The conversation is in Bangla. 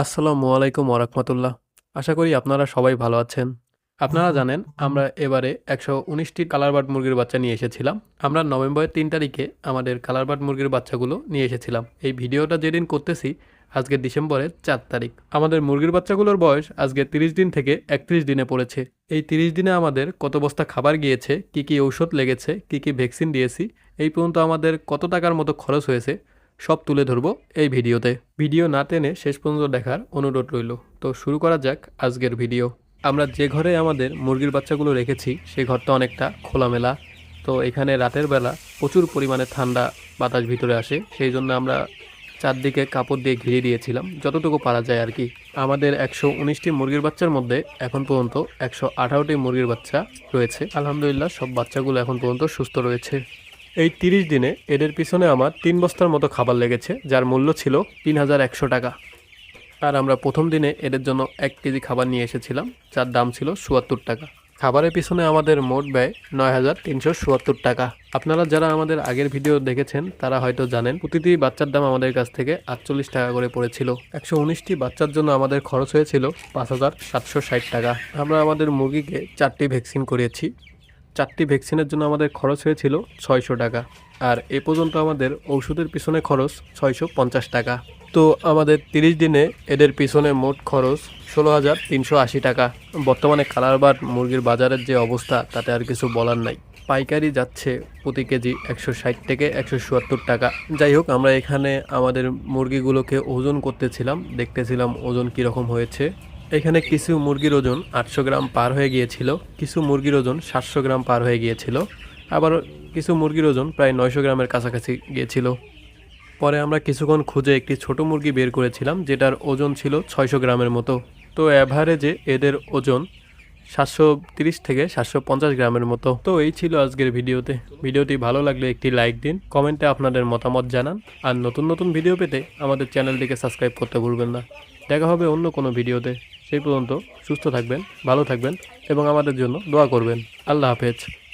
আসসালামু আলাইকুম ওরহমতুল্লাহ আশা করি আপনারা সবাই ভালো আছেন। আপনারা জানেন, আমরা এবারে একশো উনিশটি কালারবার্ড মুরগির বাচ্চা নিয়ে এসেছিলাম। আমরা নভেম্বরের তিন তারিখে আমাদের কালারবার্ড মুরগির বাচ্চাগুলো নিয়ে এসেছিলাম। এই ভিডিওটা যেদিন করতেছি, আজকে ডিসেম্বরের চার তারিখ। আমাদের মুরগির বাচ্চাগুলোর বয়স আজকে তিরিশ দিন থেকে একত্রিশ দিনে পড়েছে। এই তিরিশ দিনে আমাদের কত বস্তা খাবার গিয়েছে, কি কি ঔষধ লেগেছে, কি কি ভ্যাকসিন দিয়েছি, এই পর্যন্ত আমাদের কত টাকার মতো খরচ হয়েছে সব তুলে ধরবো এই ভিডিওতে। ভিডিও না টেনে শেষ পর্যন্ত দেখার অনুরোধ রইল। তো শুরু করা যাক আজকের ভিডিও। আমরা যে ঘরে আমাদের মুরগির বাচ্চাগুলো রেখেছি সেই ঘরটা অনেকটা খোলামেলা। তো এখানে রাতের বেলা প্রচুর পরিমাণে ঠান্ডা বাতাস ভিতরে আসে, সেই জন্য আমরা চারদিকে কাপড় দিয়ে ঘিরে দিয়েছিলাম, যতটুকু পারা যায় আর কি। আমাদের একশো উনিশটি মুরগির বাচ্চার মধ্যে এখন পর্যন্ত একশো আঠারোটি মুরগির বাচ্চা রয়েছে। আলহামদুলিল্লাহ, সব বাচ্চাগুলো এখন পর্যন্ত সুস্থ রয়েছে। এই তিরিশ দিনে এদের পিছনে আমার তিন বস্তার মতো খাবার লেগেছে, যার মূল্য ছিল তিন হাজার একশো টাকা। আর আমরা প্রথম দিনে এদের জন্য এক কেজি খাবার নিয়ে এসেছিলাম, যার দাম ছিল চুয়াত্তর টাকা। খাবারের পিছনে আমাদের মোট ব্যয় নয় হাজার তিনশো চুয়াত্তর টাকা। আপনারা যারা আমাদের আগের ভিডিও দেখেছেন, তারা হয়তো জানেন, প্রতিটি বাচ্চার দাম আমাদের কাছ থেকে আটচল্লিশ টাকা করে পড়েছিল। একশো উনিশটি বাচ্চার জন্য আমাদের খরচ হয়েছিল পাঁচ হাজার সাতশো ষাট টাকা। আমরা আমাদের মুরগিকে চারটি ভ্যাকসিন করিয়েছি। চারটি ভ্যাকসিনের জন্য আমাদের খরচ হয়েছিল ছয়শো টাকা। আর এ পর্যন্ত আমাদের ওষুধের পিছনে খরচ ছয়শো পঞ্চাশ টাকা। তো আমাদের তিরিশ দিনে এদের পিছনে মোট খরচ ষোলো হাজার তিনশো আশি টাকা। বর্তমানে কালারবার মুরগির বাজারের যে অবস্থা, তাতে আর কিছু বলার নাই। পাইকারি যাচ্ছে প্রতি কেজি একশো ষাট থেকে একশো চুয়াত্তর টাকা। যাই হোক, আমরা এখানে আমাদের মুরগিগুলোকে ওজন করতেছিলাম, দেখতেছিলাম ওজন কীরকম হয়েছে। এখানে কিছু মুরগির ওজন আটশো গ্রাম পার হয়ে গিয়েছিল, কিছু মুরগির ওজন সাতশো গ্রাম পার হয়ে গিয়েছিল, আবার কিছু মুরগির ওজন প্রায় নয়শো গ্রামের কাছাকাছি গিয়েছিল। পরে আমরা কিছুক্ষণ খুঁজে একটি ছোট মুরগি বের করেছিলাম, যেটার ওজন ছিল ছয়শো গ্রামের মতো। তো অ্যাভারেজে এদের ওজন সাতশো তিরিশ থেকে সাতশো পঞ্চাশ গ্রামের মতো। তো এই ছিল আজকের ভিডিওতে। ভিডিওটি ভালো লাগলে একটি লাইক দিন, কমেন্টে আপনাদের মতামত জানান, আর নতুন নতুন ভিডিও পেতে আমাদের চ্যানেলটিকে সাবস্ক্রাইব করতে ভুলবেন না। দেখা হবে অন্য কোনো ভিডিওতে। সেই পর্যন্ত সুস্থ থাকবেন ভালো থাকবেন এবং আমাদের জন্য দোয়া করবেন। আল্লাহ হাফেজ।